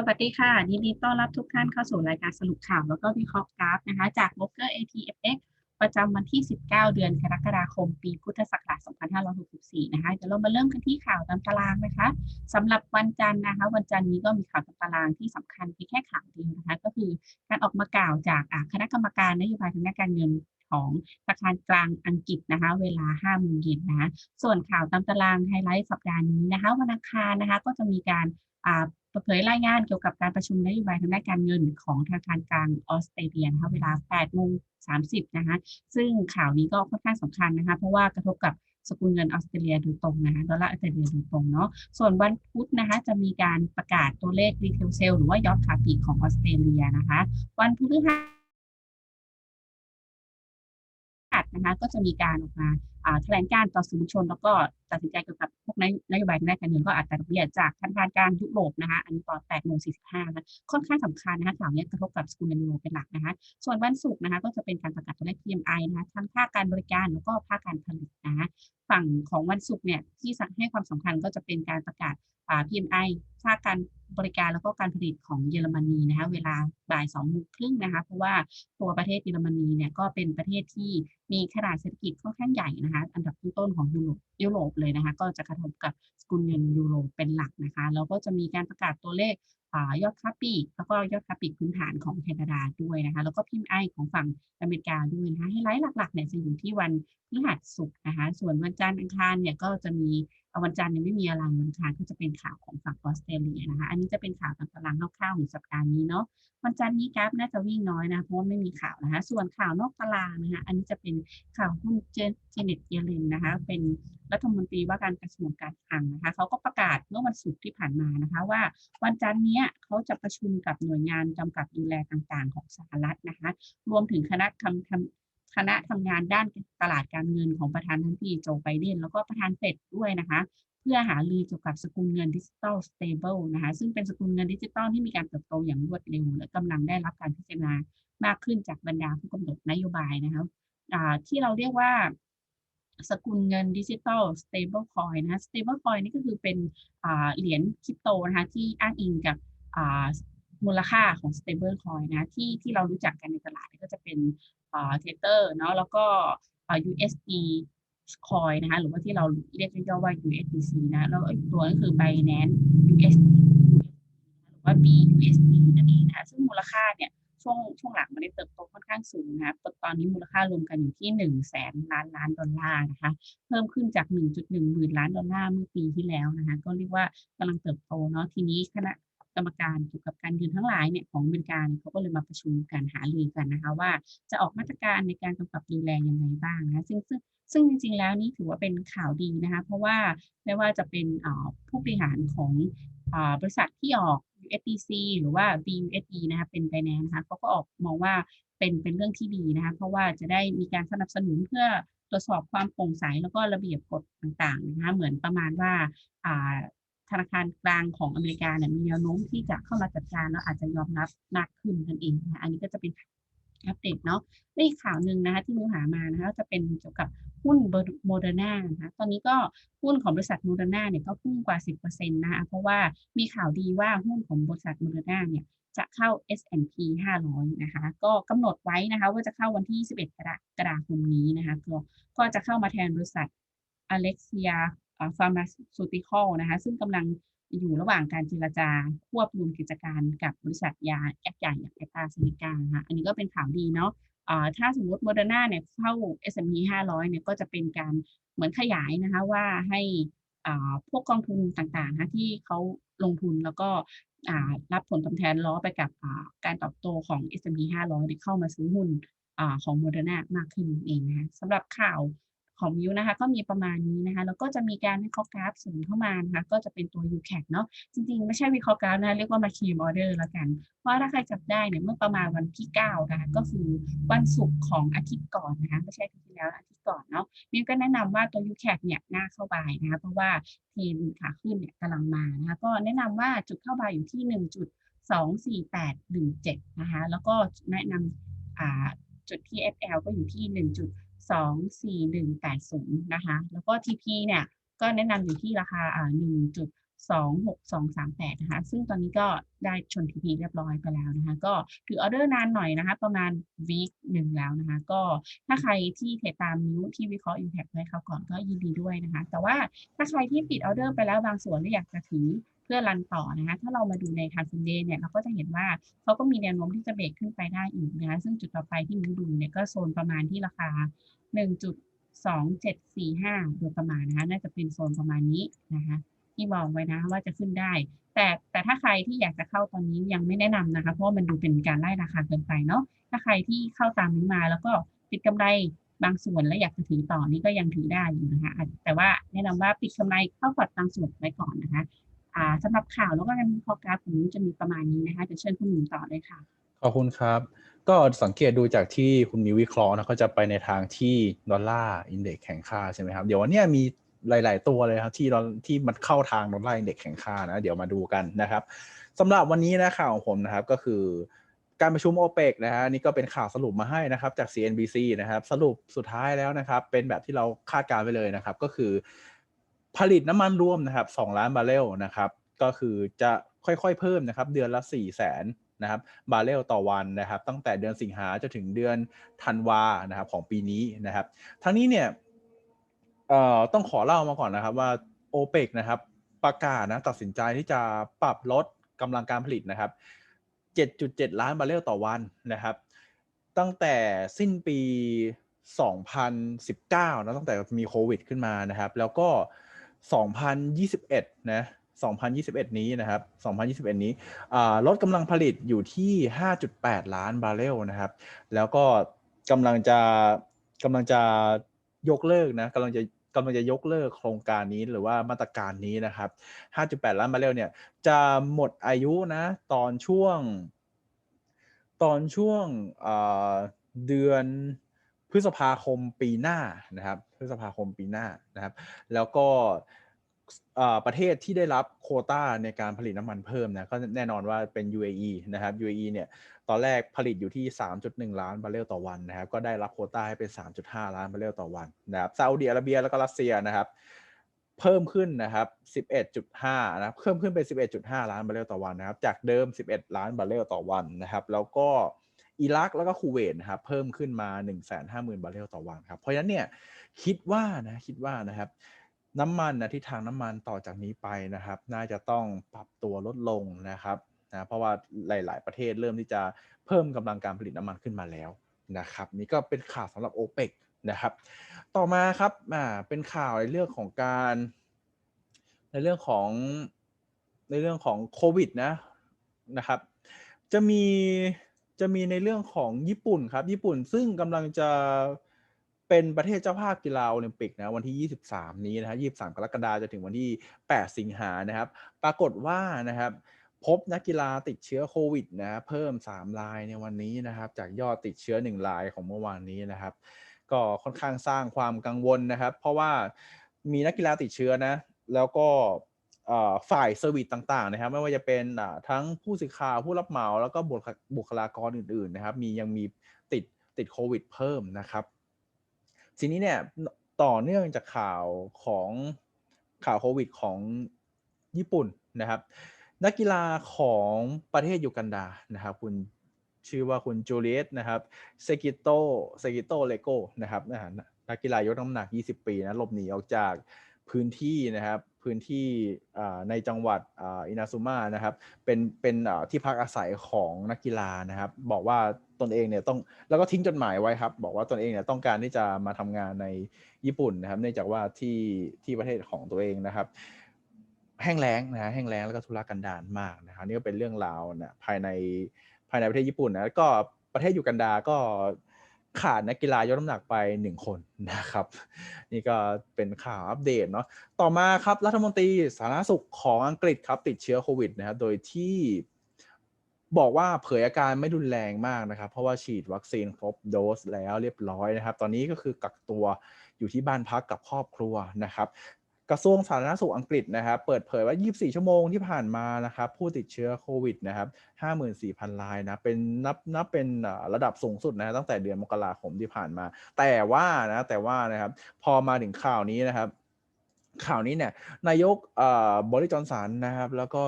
สวัสดีค่ะยินดีต้อนรับทุกท่านเข้าสู่รายการสรุปข่าว แล้วก็วิเคราะห์กราฟนะคะจาก b บ o k e r ATFX ประจำวันที่ 19 เดือนกรกฎาคม ปีพุทธศักราช 2564 นะคะเดี๋ยวเรามาเริ่มกันที่ข่าวตามตารางนะคะสำหรับวันจันทร์นะคะ วันจันทร์นี้ก็มีข่าวตามตารางที่สำคัญเพียงแค่ข่าวเดียวนะคะ ก็คือการออกมากล่าวจากคณะกรรมการนโยบายทางด้านการเงินของธนาคารกลางอังกฤษนะคะ เวลา5โมงเย็นนะะส่วนข่าวตามตารางไฮไลท์สัปดาห์นี้นะคะ วันอังคารนะคะก็จะมีการ เปิดเผยรายงานเกี่ยวกับการประชุมนโยบายทางด้านการเงินของธนาคารกลางออสเตรเลียนะคะเวลา8โมง30นะคะซึ่งข่าวนี้ก็ค่อนข้างสำคัญนะคะเพราะว่ากระทบกับสกุลเงินออสเตรเลียโดยตรงนะคะดอลลาร์ออสเตรเลียโดยตรงเนาะส่วนวันพุธนะคะจะมีการประกาศตัวเลขรีเทลเซลหรือว่ายอดขาปลีกของออสเตรเลียนะคะ วันพฤหัส นะคะก็จะมีการออกมาแถลงการต่อสื่อมวลชน แล้วก็ตัดสินใจเกี่ยวกับพวกนโยบายทางการเงินก็อัตราดอกเบี้ยจากธนาคารกลางยุโรปนะคะอันนี้ตอน8โมง45นะค่อนข้างสำคัญนะคะข่าวนี้กระทบกับสกุลเงินยูโรเป็นหลักนะคะส่วนวันศุกร์นะคะก็จะเป็นการประกาศตัวเลข PMI นะคะทั้งภาคการบริการแล้วก็ภาคการผลิตนะคะฝั่งของวันศุกร์เนี่ยที่ให้ความสำคัญก็จะเป็นการประกาศ PMI ภาคการบริการแล้วก็การผลิตของเยอรมนีนะคะเวลาบ่ายสองโมงครึ่งนะคะเพราะว่าตัวประเทศเยอรมนีเนี่ยก็เป็นประเทศที่ มีขนาดเศรษฐกิจค่อนข้างใหญ่นะคะ อันดับต้นๆของยุโรปยุโรปเลยนะคะ ก็จะกระทบกับสกุลเงินยูโรเป็นหลักนะคะ แล้วก็จะมีการประกาศตัวเลขยอดค้าปลีกแล้วก็ยอดค้าปลีกพื้นฐานของแคนาดาด้วยนะคะ แล้วก็พิมพ์ไอของฝั่งอเมริกาด้วยนะคะให้ไลท์หลักๆเนี่ยจะอยู่ที่วันพฤหัสศุกร์นะคะ ส่วนวันจันทร์อังคารเนี่ยก็จะมีวันจันทร์เนี่ยไม่มีอะไรวันอังคารก็จะเป็นข่าวของฝั่งออสเตรเลียนะคะ อันนี้จะเป็นข่าวตามตารางคร่าวๆของสัปดาห์นี้เนาะวันจันทร์นี้กราฟน่าจะวิ่งน้อยนะเพราะว่าไม่มีข่าวนะคะ ส่วนข่าวนอกตารางนะคะอันนี้จะเป็นข่าวหุ้นเจเน็ตเยเลนนะคะ เป็นรัฐมนตรีว่าการกระทรวงการคลังนะคะเขาก็ประกาศเมื่อวันศุกร์ที่ผ่านมานะคะว่าวันจันทร์นี้เขาจะประชุมกับหน่วยงานกำกับดูแลต่างๆ ของสหรัฐนะคะ รวมถึงคณะทำทำคณะทำงานด้านตลาดการเงินของประธานาธิบดีโจไบเดนแล้วก็ประธานเฟดด้วยนะคะ เพื่อหารือเกี่ยวกับสกุลเงินดิจิตอลสเตเบิลนะคะซึ่งเป็นสกุลเงินดิจิตอลที่มีการเติบโตอย่างรวดเร็วและกำลังได้รับการพิจารณามากขึ้นจากบรรดาผู้กำหนดนโยบายนะคะ ที่เราเรียกว่าสกุลเงินดิจิตอลสเตเบิลคอยนะ สเตเบิลคอยนี่ก็คือเป็นเหรียญคริปโตนะคะที่อ้างอิงกับมูลค่าของ stable coin นะที่ที่เรารู้จักกันในตลาดก็จะเป็นเทเตอร์เนาะแล้วก็ USD coin นะคะหรือว่าที่เราเรียกย่อว่า USDC นะแล้วอีกตัวก็คือ Binance USD หรือว่า BUSD นั่นเองนะคะซึ่งมูลค่าเนี่ย ช่วงช่วงหลังมันได้เติบโตค่อนข้างสูงนะคะตอนนี้มูลค่ารวมกันอยู่ที่1นึ่งแสนล้านล้านดอลลาร์นะคะ เพิ่มขึ้นจาก 1.1หมื่นล้านดอลลาร์เมื่อปีที่แล้วนะคะ ก็เรียกว่ากำลังเติบโตเนาะ ทีนี้คณะกรรมการเกี่ยวกับการเงินทั้งหลายเนี่ยของอเมริกาเขาก็เลยมาประชุมกันหารือกันนะคะว่าจะออกมาตรการในการกำกับดูแลยังไงบ้างนะซึ่งซึ่งซึ่งจริงๆ แล้วนี่ถือว่าเป็นข่าวดีนะคะ เพราะว่าไม่ว่าจะเป็นผู้บริหารของบริษัทที่ออก USDC หรือว่า BUSD นะคะเป็นไ i แนนนะคะเขาก็ออกมองว่าเป็นเป็นเรื่องที่ดีนะคะเพราะว่าจะได้มีการสนับสนุนเพื่อตรวจสอบความโปร่งใสแล้วก็ระเบียบกฎต่างๆนะคะเหมือนประมาณว่าธนาคารกลางของอเมริกาเนี่ยมีแนวโน้มที่จะเข้ามาจัดการแล้วอาจจะยอมรับมากขึ้นนั่นเองนะคะอันนี้ก็จะเป็นอัปเดตเนาะในข่าวหนึ่งนะคะที่มิวหามานะคะจะเป็นเกี่ยวกับ หุ้นโมเดอร์นานะคะตอนนี้ก็หุ้นของบริษัทโมเดอร์นาเนี่ยก็พุ่งกว่า 10%นะคะเพราะว่ามีข่าวดีว่าหุ้นของบริษัทโมเดอร์นาเนี่ยจะเข้า S&P 500 นะคะ ก็กำหนดไว้นะคะว่าจะเข้าวันที่11กรกฎาคมนี้นะคะก็ก็จะเข้ามาแทนบริษัทอเล็กเซียฟาร์มาซูติคอลนะคะ ซึ่งกำลังอยู่ระหว่างการเจรจาควบรวมกิจการกับบริษัทยาแอปใหญ่อย่างแอตตาเซเนกานะคะอันนี้ก็เป็นข่าวดีเนาะ ถ้าสมมติโมเดอร์นาเนี่ยเข้า S&P 500เนี่ยก็จะเป็นการเหมือนขยายนะคะว่าให้พวกกองทุนต่างๆนะที่เขาลงทุนแล้วก็รับผลตอบแทนล้อไปกับการตอบโตของ S&P 500เข้ามาซื้อหุ้นของโมเดอร์นามากขึ้นเองนะสำหรับข่าว ของวิวนะคะ ก็มีประมาณนี้นะคะ แล้วก็จะมีการวิเคราะห์กราฟสูงเข้ามานะคะ ก็จะเป็นตัว UCAT เนาะจริงๆ ไม่ใช่วิเคราะห์กราฟนะเรียกว่ามาคีมออเดอร์ล้วกัน เพราะถ้าใครจับได้เนี่ยเมื่อประมาณวันที่9นะคะก็คือวันศุกร์ของอาทิตย์ก่อนนะคะไม่ใช่อาทิตย์ที่แล้วอาทิตย์ก่อนเนาะวิวก็แนะนำว่าตัว UCAT เนี่ยน่าเข้าบายนะคะเพราะว่าเทรนขาขึ้นเนี่ยกำลังมานะคะก็แนะนำว่าจุดเข้าบายอยู่ที่1.24817นะคะแล้วก็แนะนำจุดที่ FL ก็อยู่ที่ 1. 24180 นะคะ แล้วก็ TP เนี่ย ก็แนะนำอยู่ที่ราคาอ่า26238 นะคะ ซึ่งตอนนี้ก็ได้ชน TP เรียบร้อยไปแล้วนะคะ ก็ถือออเดอร์นานหน่อยนะคะ ประมาณวีคหนึ่งแล้วนะคะ ก็ถ้าใครที่เทรดตามนิ้วที่วิเคราะห์ Impact ไว้คราวก่อนก็ยินดีด้วยนะคะ แต่ว่าถ้าใครที่ปิดออเดอร์ไปแล้วบางส่วนและอยากจะถือ พื่อรันต่อนะคะถ้าเรามาดูใน Time Frame Day เนี่ยเราก็จะเห็นว่าเขาก็มีแนวโน้มที่จะเบรกขึ้นไปได้อีกนะคะซึ่งจุดต่อไปที่มิ้วดูเนี่ยก็โซนประมาณที่ราคา 1.2745 โดยประมาณนะคะน่าจะเป็นโซนประมาณนี้นะคะที่มองไว้นะว่าจะขึ้นได้ แต่แต่ถ้าใครที่อยากจะเข้าตอนนี้ยังไม่แนะนำนะคะเพราะว่ามันดูเป็นการไล่ราคาเกินไปเนาะถ้าใครที่เข้าตามนี้มาแล้วก็ปิดกำไรบางส่วนแล้วอยากจะถือต่อนี่ก็ยังถือได้อยู่นะคะแต่ว่าแนะนำว่าปิดกำไรเข้าพอร์ตบางส่วนไว้ก่อนนะคะ สำหรับข่าวแล้วก็การวิเคราะห์กราฟผมจะมีประมาณนี้นะคะจะเชิญคุณหนุ่มต่อเลยค่ะขอบคุณครับ ก็สังเกตดูจากที่คุณมีวิเคราะห์นะก็จะไปในทางที่ดอลลาร์อินเด็กซ์แข่งค่าใช่ไหมครับ เดี๋ยววันนี้มีหลาย ๆ ตัวเลยครับที่เราที่มันเข้าทางดอลลาร์อินเด็กซ์แข่งค่านะเดี๋ยวมาดูกันนะครับสำหรับวันนี้นะข่าวของผมนะครับก็คือการประชุมโอเปกนะฮะนี่ก็เป็นข่าวสรุปมาให้นะครับจาก CNBC นะครับสรุปสุดท้ายแล้วนะครับเป็นแบบที่เราคาดการณ์ไปเลยนะครับก็คือ ผลิตน้ำมันรวมนะครับ2ล้านบาร์เรลนะครับก็คือจะค่อยๆเพิ่มนะครับเดือนละ 4 0 0แสนนะครับบาร์เรลต่อวันนะครับตั้งแต่เดือนสิงหาจนถึงเดือนธันวานะครับของปีนี้นะครับทั้งนี้เนี่ยเอ่อต้องขอเล่ามาก่อนนะครับว่าโอเปกนะครับประกาศนะตัดสินใจที่จะปรับลดกำลังการผลิตนะครับ 7.7 ล้านบาร์เรลต่อวันนะครับ ตั้งแต่สิ้นปี 2019นะตั้งแต่มีโควิด ขึ้นมานะครับ แล้วก็ 2021 นะ 2021 นี้นะครับ 2021 นี้ลดกำลังผลิตอยู่ที่ 5.8 ล้านบาร์เรลนะครับ แล้วก็กำลังจะกำลังจะยกเลิกนะกำลังจะกำลังจะยกเลิกโครงการนี้หรือว่ามาตรการนี้นะครับ 5.8 ล้านบาร์เรลเนี่ยจะหมดอายุนะตอนช่วง ตอนช่วงเดือน พฤษภาคมปีหน้านะครับพฤษภาคมปีหน้านะครับ แล้วก็ประเทศที่ได้รับโควต้าในการผลิตน้ำมันเพิ่มนะก็แน่นอนว่าเป็น UAE นะครับ UAE เนี่ยตอนแรกผลิตอยู่ที่ 3.1 ล้านบาร์เรลต่อวันนะครับก็ได้รับโควต้าให้เป็น 3.5 ล้านบาร์เรลต่อวันนะครับซาอุดิอาระเบียแล้วก็รัสเซียนะครับเพิ่มขึ้นนะครับ 11.5 นะครับเพิ่มขึ้นเป็น 11.5 ล้านบาร์เรลต่อวันนะครับจากเดิม 11 ล้านบาร์เรลต่อวันนะครับแล้วก็ อิรักแล้วก็คูเวตนะครับเพิ่มขึ้นมา 150,000 บาร์เรลต่อวันครับเพราะฉะนั้นเนี่ยคิดว่านะคิดว่านะครับน้ำมันนะที่ทางน้ำมันต่อจากนี้ไปนะครับ น่าจะต้องปรับตัวลดลงนะครับนะเพราะว่าหลาย ๆ ประเทศเริ่มที่จะเพิ่มกำลังการผลิตน้ำมันขึ้นมาแล้วนะครับนี่ก็เป็นข่าวสำหรับโอเปกนะครับ ต่อมาครับอ่าเป็นข่าวในเรื่องของการ ในเรื่องของในเรื่องของโควิดนะนะครับ จะมี จะมีในเรื่องของญี่ปุ่นครับ ญี่ปุ่นซึ่งกำลังจะเป็นประเทศเจ้าภาพกีฬาโอลิมปิกนะวันที่ 23 นี้นะฮะ23 กรกฎาคมจะถึงวันที่ 8 สิงหานะครับ ปรากฏว่านะครับพบนักกีฬาติดเชื้อโควิดนะเพิ่ม 3 รายในวันนี้นะครับ จากยอดติดเชื้อ 1 รายของเมื่อวานนี้นะครับ ก็ค่อนข้างสร้างความกังวลนะครับ เพราะว่ามีนักกีฬาติดเชื้อนะ แล้วก็ ฝ่ายเซอร์วิสต่างๆนะครับไม่ว่าจะเป็นทั้งผู้สื่อข่าวผู้รับเหมาแล้วก็บุคลากรอื่นๆนะครับ มียังมีติดติดโควิดเพิ่มนะครับ ทีนี้เนี่ยต่อเนื่องจากข่าวของข่าวโควิดของญี่ปุ่นนะครับ นักกีฬาของประเทศยูกันดานะครับ คุณชื่อว่าคุณจูเลียตนะครับเซกิโตเซกิโตเลโกนะครับนักกีฬายกน้ำหนัก 20 ปีนะหลบหนีออกจากพื้นที่นะครับ พื้นที่ในจังหวัดอินาซุมานะครับ เป็นเป็นที่พักอาศัยของนักกีฬานะครับ บอกว่าตนเองเนี่ยต้องแล้วก็ทิ้งจดหมายไว้ครับ บอกว่าตนเองเนี่ยต้องการที่จะมาทำงานในญี่ปุ่นนะครับเนื่องจากว่าที่ที่ประเทศของตัวเองนะครับ แห้งแล้งนะฮะแห้งแล้งแล้วก็ทุรกันดารมากนะครับนี่ก็เป็นเรื่องราวนะภายในภายในประเทศญี่ปุ่นนะก็ประเทศยูกันดาก็ ขาดนักกีฬายกน้ำหนักไปหนึ่งคนนะครับ นี่ก็เป็นข่าวอัปเดตเนาะต่อมาครับรัฐมนตรีสาธารณสุขของอังกฤษครับติดเชื้อโควิดนะครับโดยที่บอกว่าเผยอาการไม่รุนแรงมากนะครับ เพราะว่าฉีดวัคซีนครบโดสแล้วเรียบร้อยนะครับ ตอนนี้ก็คือกักตัวอยู่ที่บ้านพักกับครอบครัวนะครับ กระทรวงสาธารณสุขอังกฤษนะครับเปิดเผยว่า 24 ชั่วโมงที่ผ่านมานะครับผู้ติดเชื้อโควิดนะครับ 54,000 รายนะเป็นนับนับเป็นระดับสูงสุดนะตั้งแต่เดือนมกราคมที่ผ่านมา แต่ว่านะแต่ว่านะครับพอมาถึงข่าวนี้นะครับ ข่าวนี้เนี่ยนายกบริจอนสันนะครับ แล้วก็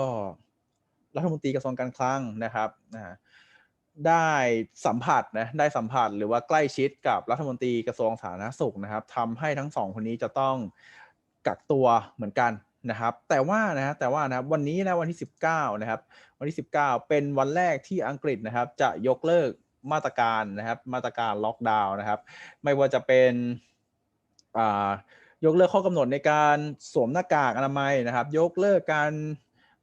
รัฐมนตรีกระทรวงการคลังนะครับนะได้สัมผัสนะได้สัมผัสหรือว่าใกล้ชิดกับรัฐมนตรีกระทรวงสาธารณสุขนะครับทำให้ทั้งสองคนนี้จะต้อง กักตัวเหมือนกันนะครับ แต่ว่านะฮะแต่ว่านะครับวันนี้นะวันที่ 19 นะครับ วันที่ 19 เป็นวันแรกที่อังกฤษนะครับ จะยกเลิกมาตรการนะครับ มาตรการล็อกดาวน์นะครับ ไม่ว่าจะเป็นอ่ายกเลิกข้อกำหนดในการสวมหน้ากากอนามัยนะครับ ยกเลิกการ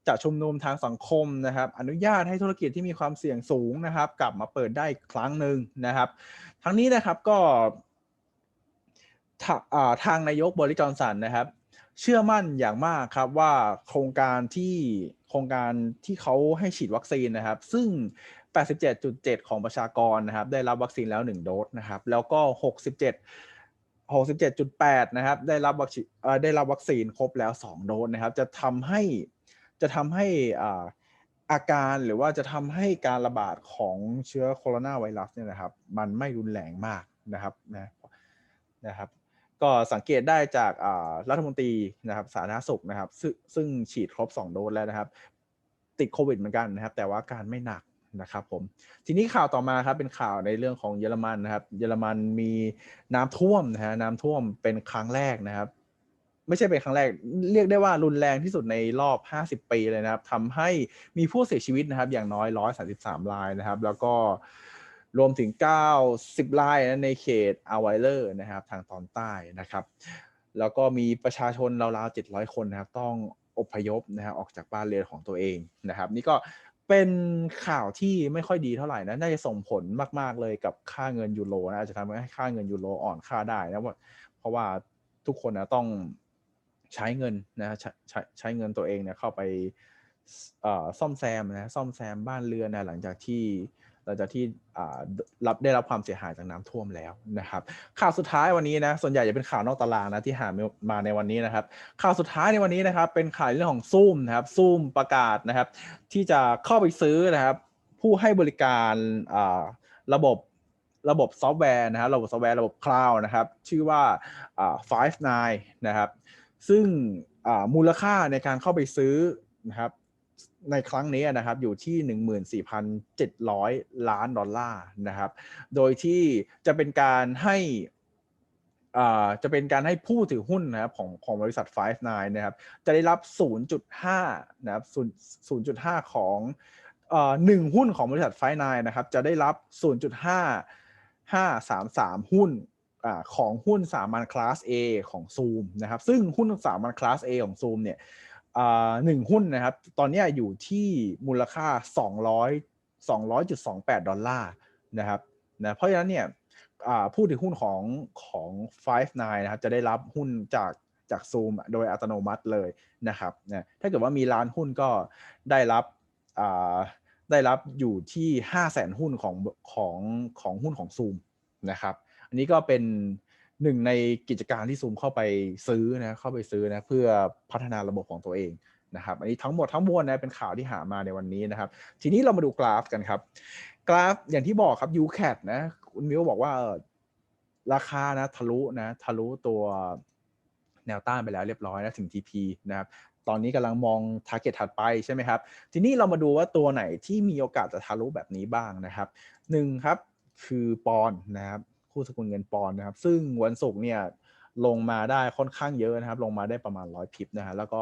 จัดชุมนุมทางสังคมนะครับ อนุญาตให้ธุรกิจที่มีความเสี่ยงสูงนะครับ กลับมาเปิดได้อีกครั้งหนึ่งนะครับ ทั้งนี้นะครับก็ ทาอ่าทางนายกบริจอนสันนะครับ เชื่อมั่นอย่างมากครับว่าโครงการที่โครงการที่เขาให้ฉีดวัคซีนนะครับ ซึ่ง 87.7 ของประชากรนะครับ ได้รับวัคซีนแล้ว 1 โดสนะครับ แล้วก็ 67 67.8 นะครับ ได้รับวัคซีนได้รับวัคซีนครบแล้ว 2 โดสนะครับ จะทำให้จะทำให้อ่าอาการหรือว่าจะทำให้การระบาดของเชื้อโคโรนาไวรัสเนี่ยนะครับ มันไม่รุนแรงมากนะครับนะนะครับ ก็สังเกตได้จากรัฐมนตรีนะครับสาธารณสุขนะครับซึ่งซึ่งฉีดครบ 2 โดสแล้วนะครับ ติดโควิดเหมือนกันนะครับ แต่ว่าอาการไม่หนักนะครับผมทีนี้ข่าวต่อมาครับเป็นข่าวในเรื่องของเยอรมันนะครับ เยอรมันมีน้ำท่วมนะฮะน้ำท่วมเป็นครั้งแรกนะครับ ไม่ใช่เป็นครั้งแรก เรียกได้ว่ารุนแรงที่สุดในรอบ 50 ปีเลยนะครับทำให้มีผู้เสียชีวิตนะครับ อย่างน้อย 133 รายนะครับ แล้วก็ รวมถึง 90รายในเขตอาไวเลอร์นะครับทางตอนใต้นะครับ แล้วก็มีประชาชนราวๆ 700 คนนะครับ ต้องอพยพนะครับออกจากบ้านเรือนของตัวเองนะครับ นี่ก็เป็นข่าวที่ไม่ค่อยดีเท่าไหร่นะ น่าจะส่งผลมาก ๆ เลยกับค่าเงินยูโรนะ อาจจะทำให้ค่าเงินยูโรอ่อนค่าได้นะว่าเพราะว่าทุกคนนะต้องใช้เงินนะใช้ใช้ใช้เงินตัวเองเนี่ยเข้าไปเอ่อซ่อมแซมนะซ่อมแซมบ้านเรือนนะหลังจากที่ หลังจากที่รับได้รับความเสียหายจากน้ำท่วมแล้วนะครับ ข่าวสุดท้ายวันนี้นะส่วนใหญ่จะเป็นข่าวนอกตารางนะที่หามาในวันนี้นะครับ ข่าวสุดท้ายในวันนี้นะครับ เป็นข่าวเรื่องของซูมนะครับซูมประกาศนะครับ ที่จะเข้าไปซื้อนะครับ ผู้ให้บริการระบบระบบซอฟต์แวร์นะครับระบบซอฟต์แวร์ระบบคลาวด์นะครับ ชื่อว่า Five Nine นะครับ ซึ่งมูลค่าในการเข้าไปซื้อนะครับ ในครั้งนี้นะครับอยู่ที่ 14,700 ล้านดอลลาร์นะครับ โดยที่จะเป็นการให้อ่าจะเป็นการให้ผู้ถือหุ้นนะครับของของบริษัท Five Nine นะครับ จะได้รับ 0.5 นะครับ 0.5 ของเอ่อหนึ่งหุ้นของบริษัท Five Nine นะครับ จะได้รับ 0.5 533 หุ้นอ่าของหุ้นสามัญคลาส A ของ Zoom นะครับ ซึ่งหุ้นสามัญคลาส A ของ Zoom เนี่ย หนึ่งหุ้นนะครับ ตอนนี้อยู่ที่มูลค่า 200 200.28 ดอลลาร์นะครับนะเพราะฉะนั้นเนี่ยผู้ถือหุ้นของของ Five Nine นะครับ จะได้รับหุ้นจากจาก Zoom โดยอัตโนมัติเลยนะครับนะถ้าเกิดว่ามีล้านหุ้นก็ได้รับได้รับอยู่ที่ 5 0 0แสนหุ้นของของของหุ้นของ Zoom นะครับ อันนี้ก็เป็น หนึ่งในกิจการที่ Zoom เข้าไปซื้อนะเข้าไปซื้อนะเพื่อพัฒนาระบบของตัวเองนะครับอันนี้ทั้งหมดทั้งมวลนะเป็นข่าวที่หามาในวันนี้นะครับ ทีนี้เรามาดูกราฟกันครับ กราฟอย่างที่บอกครับ UCAT นะคุณมิวบอกว่าราคานะทะลุนะทะลุตัวแนวต้านไปแล้วเรียบร้อยนะถึง TP นะครับตอนนี้กำลังมอง target ถัดไปใช่ไหมครับ ทีนี้เรามาดูว่าตัวไหนที่มีโอกาสจะทะลุแบบนี้บ้างนะครับหนึ่งครับคือปอนนะครับ คู่สกุลเงินปอนด์นะครับ ซึ่งวันศุกร์เนี่ยลงมาได้ค่อนข้างเยอะนะครับ ลงมาได้ประมาณร้อยพิบนะฮะแล้วก็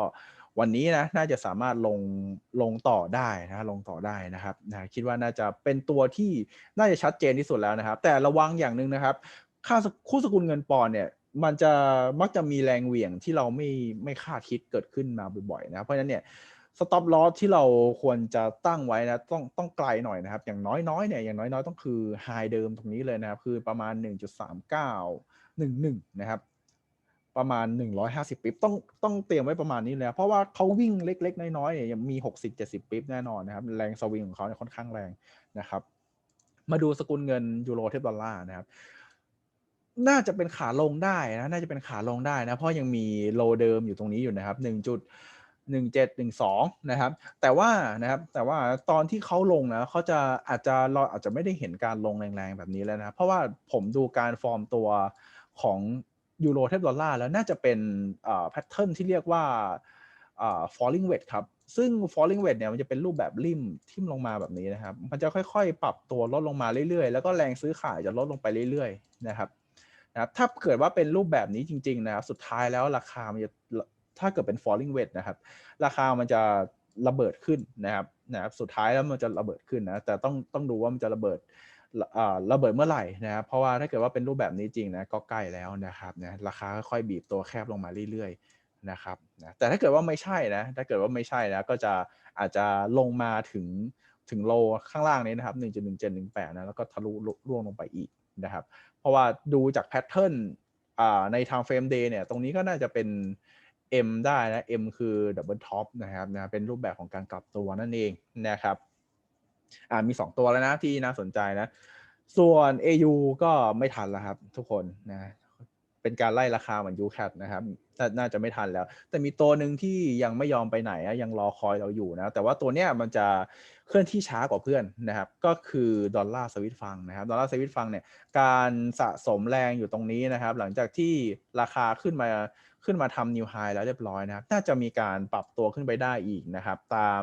วันนี้นะน่าจะสามารถลงลงต่อได้นะลงต่อได้นะครับนะคิดว่าน่าจะเป็นตัวที่น่าจะชัดเจนที่สุดแล้วนะครับ แต่ระวังอย่างหนึ่งนะครับ ค่าคู่สกุลเงินปอนเนี่ยมันจะมักจะมีแรงเหวี่ยงที่เราไม่ไม่คาดคิดเกิดขึ้นมาบ่อยๆนะเพราะฉะนั้นเนี่ย สต็อปลอสที่เราควรจะตั้งไว้นะต้องต้องไกลหน่อยนะครับ อย่างน้อยๆเนี่ยอย่างน้อยๆ ต้องคือไฮเดิมตรงนี้เลยนะครับ คือประมาณ 1.3911 นะครับ ประมาณ 150ปิ๊บต้องต้องเตรียมไว้ประมาณนี้เลยเพราะว่าเขาวิ่งเล็ก ๆ น้อยๆเนี่ยยังมี 60-70ปิ๊บแน่นอนนะครับ แรงสวิงของเขาเนี่ยค่อนข้างแรงนะครับ มาดูสกุลเงินยูโรเทียบดอลลาร์นะครับน่าจะเป็นขาลงได้นะ น่าจะเป็นขาลงได้นะ เพราะยังมีโลเดิมอยู่ตรงนี้อยู่นะครับ1จุด 1712 นะครับ แต่ว่านะครับแต่ว่าตอนที่เขาลงนะเขาจะอาจจะเราอาจจะไม่ได้เห็นการลงแรงๆแบบนี้แล้วนะ เพราะว่าผมดูการฟอร์มตัวของยูโรเทียบดอลลาร์แล้วน่าจะเป็นแพทเทิร์นที่เรียกว่าอ่า falling wedge ครับ ซึ่ง falling wedge เนี่ยมันจะเป็นรูปแบบริมทิ่มลงมาแบบนี้นะครับ มันจะค่อยๆ ปรับตัวลดลงมาเรื่อยๆ แล้วก็แรงซื้อขายจะลดลงไปเรื่อยๆ นะครับนะครับถ้าเกิดว่าเป็นรูปแบบนี้จริงๆนะครับสุดท้ายแล้วราคามันจะ ถ้าเกิดเป็น falling wedge นะครับ ราคามันจะระเบิดขึ้นนะครับนะครับสุดท้ายแล้วมันจะระเบิดขึ้นนะแต่ต้องต้องดูว่ามันจะระเบิดระเบิดเมื่อไหร่นะครับเพราะว่าถ้าเกิดว่าเป็นรูปแบบนี้จริงนะก็ใกล้แล้วนะครับนะราคาค่อยบีบตัวแคบลงมาเรื่อยๆนะครับนะแต่ถ้าเกิดว่าไม่ใช่นะถ้าเกิดว่าไม่ใช่นะก็จะอาจจะลงมาถึงถึงโลข้างล่างนี้นะครับ 1.1718นะแล้วก็ทะลุร่วงลงไปอีกนะครับ เพราะว่าดูจากแพทเทิร์นในทางเฟรมเดย์เนี่ยตรงนี้ก็น่าจะเป็น M ได้นะ M คือดับเบิลท็อปนะครับนะเป็นรูปแบบของการกลับตัวนั่นเองนะครับอ่ามี 2 ตัวแล้วนะที่น่าสนใจนะ ส่วน AU ก็ไม่ทันแล้วครับ ทุกคนนะ เป็นการไล่ราคาเหมือน UCAT นะครับน่าจะไม่ทันแล้ว แต่มีตัวหนึ่งที่ยังไม่ยอมไปไหนยังรอคอยเราอยู่นะ แต่ว่าตัวเนี้ยมันจะเคลื่อนที่ช้ากว่าเพื่อนนะครับ ก็คือดอลลาร์สวิตฟังนะครับดอลลาร์สวิตฟังเนี่ยการสะสมแรงอยู่ตรงนี้นะครับ หลังจากที่ราคาขึ้นมาขึ้นมาทำนิวไฮแล้วเรียบร้อยนะครับ น่าจะมีการปรับตัวขึ้นไปได้อีกนะครับ ตาม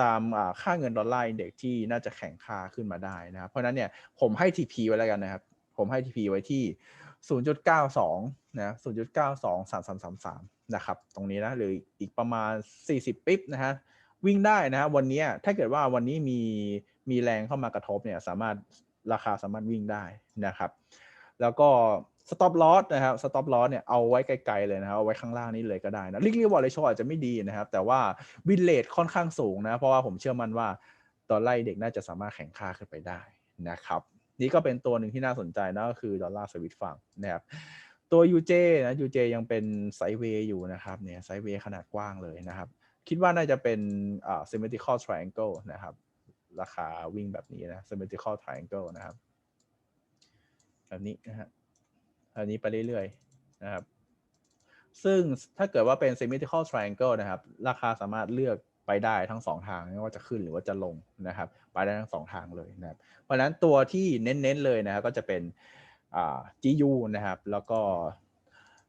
ตามค่าเงินดอลลาร์อินเด็กที่น่าจะแข็งค่าขึ้นมาได้นะครับ เพราะนั้นเนี่ยผมให้ TP ไว้แล้วกันนะครับ ผมให้ TP ไว้ที่ 0.92นะ0.923333นะครับตรงนี้นะหรืออีกประมาณ 40 ปิ๊บนะฮะวิ่งได้นะฮะวันนี้ถ้าเกิดว่าวันนี้มีมีแรงเข้ามากระทบเนี่ยสามารถราคาสามารถวิ่งได้นะครับ แล้วก็ stop loss นะครับ stop loss เนี่ยเอาไว้ไกลๆเลยนะครับเอาไว้ข้างล่างนี้เลยก็ได้นะ risk reward ratio อาจจะไม่ดีนะครับ แต่ว่า win rate ค่อนข้างสูงนะ เพราะว่าผมเชื่อมั่นว่าดอลลาร์เด็กน่าจะสามารถแข่งค่าขึ้นไปได้นะครับ นี่ก็เป็นตัวหนึ่งที่น่าสนใจนะก็คือดอลลาร์สวิตฟังนะครับตัว UJ นะ UJ ยังเป็นไซด์เวย์อยู่นะครับเนี่ยไซด์เวย์ขนาดกว้างเลยนะครับ คิดว่าน่าจะเป็นอ่า symmetrical triangle นะครับ ราคาวิ่งแบบนี้นะ symmetrical triangle นะครับแบบนี้นะฮะอันนี้ไปเรื่อยๆนะครับ ซึ่งถ้าเกิดว่าเป็น symmetrical triangle นะครับ ราคาสามารถเลือก ไปได้ทั้งสองทางไม่ว่าจะขึ้นหรือว่าจะลงนะครับไปได้ทั้งสองทางเลยนะครับเพราะฉะนั้นตัวที่เน้นๆเลยนะครับก็จะเป็นอ่า GU นะครับแล้วก็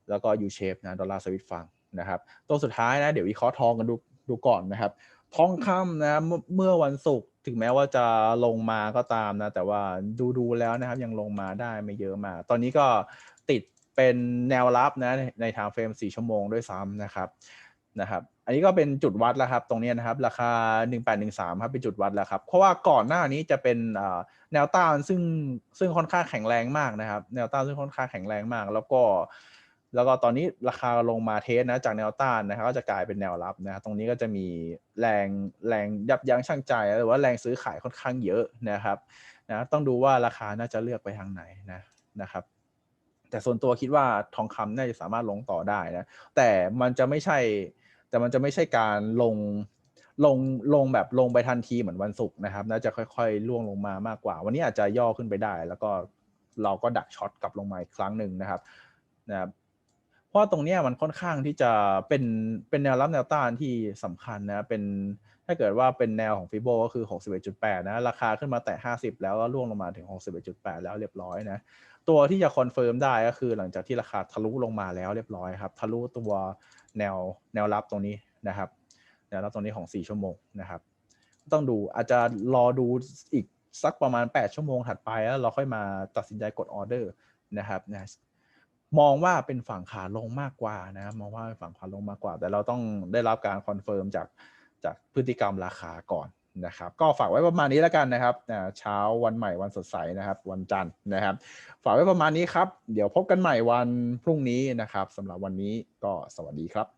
แล้วก็ U shape นะดอลลาร์สวิตฟังนะครับตัวสุดท้ายนะเดี๋ยววิเคราะห์ทองกันดูดูก่อนนะครับ ทองคำนะเมื่อวันศุกร์ถึงแม้ว่าจะลงมาก็ตามนะแต่ว่าดูดูแล้วนะครับยังลงมาได้ไม่เยอะมาก ตอนนี้ก็ติดเป็นแนวรับนะในทางเฟรม 4 ชั่วโมงด้วยซ้ำนะครับนะครับ อันนี้ก็เป็นจุดวัดแล้วครับ ตรงนี้นะครับ ราคา 1813 ครับเป็นจุดวัดแล้วครับ เพราะว่าก่อนหน้านี้จะเป็นแนวต้านซึ่งซึ่งค่อนข้างแข็งแรงมากนะครับ แนวต้านซึ่งค่อนข้างแข็งแรงมาก แล้วก็ แล้วก็ตอนนี้ราคาลงมาเทสนะจากแนวต้านนะครับก็จะกลายเป็นแนวรับนะครับตรงนี้ก็จะมีแรงแรงยับยั้งชั่งใจ หรือว่าแรงซื้อขายค่อนข้างเยอะนะครับนะต้องดูว่าราคาน่าจะเลือกไปทางไหนนะนะครับแต่ส่วนตัวคิดว่าทองคำน่าจะสามารถลงต่อได้นะแต่มันจะไม่ใช่ แต่มันจะไม่ใช่การลงลงลงแบบลงไปทันทีเหมือนวันศุกร์นะครับน่าจะค่อยๆล่วงลงมามากกว่า วันนี้อาจจะย่อขึ้นไปได้ แล้วก็เราก็ดักช็อตกลับลงมาอีกครั้งหนึ่งนะครับนะครับเพราะตรงนี้มันค่อนข้างที่จะเป็นเป็นแนวรับแนวต้านที่สำคัญนะเป็นถ้าเกิดว่าเป็นแนวของฟิโบก็คือ 61.8 นะ ราคาขึ้นมาแต่ 50 แล้วก็ล่วงลงมาถึง 61.8 แล้วเรียบร้อยนะ ตัวที่จะคอนเฟิร์มได้ก็คือหลังจากที่ราคาทะลุลงมาแล้วเรียบร้อยครับ ทะลุตัว แนวแนวรับตรงนี้นะครับแนวรับตรงนี้ของ 4 ชั่วโมงนะครับ ต้องดูอาจจะรอดูอีกสักประมาณ 8 ชั่วโมงถัดไปแล้วเราค่อยมาตัดสินใจกดออเดอร์นะครับนะมองว่าเป็นฝั่งขาลงมากกว่านะมองว่าเป็นฝั่งขาลงมากกว่า แต่เราต้องได้รับการคอนเฟิร์มจากจากพฤติกรรมราคาก่อน นะครับ ก็ฝากไว้ประมาณนี้แล้วกันนะครับเช้าวันใหม่วันสดใสนะครับ วันจันทร์นะครับ ฝากไว้ประมาณนี้ครับ เดี๋ยวพบกันใหม่วันพรุ่งนี้นะครับสำหรับวันนี้ก็สวัสดีครับ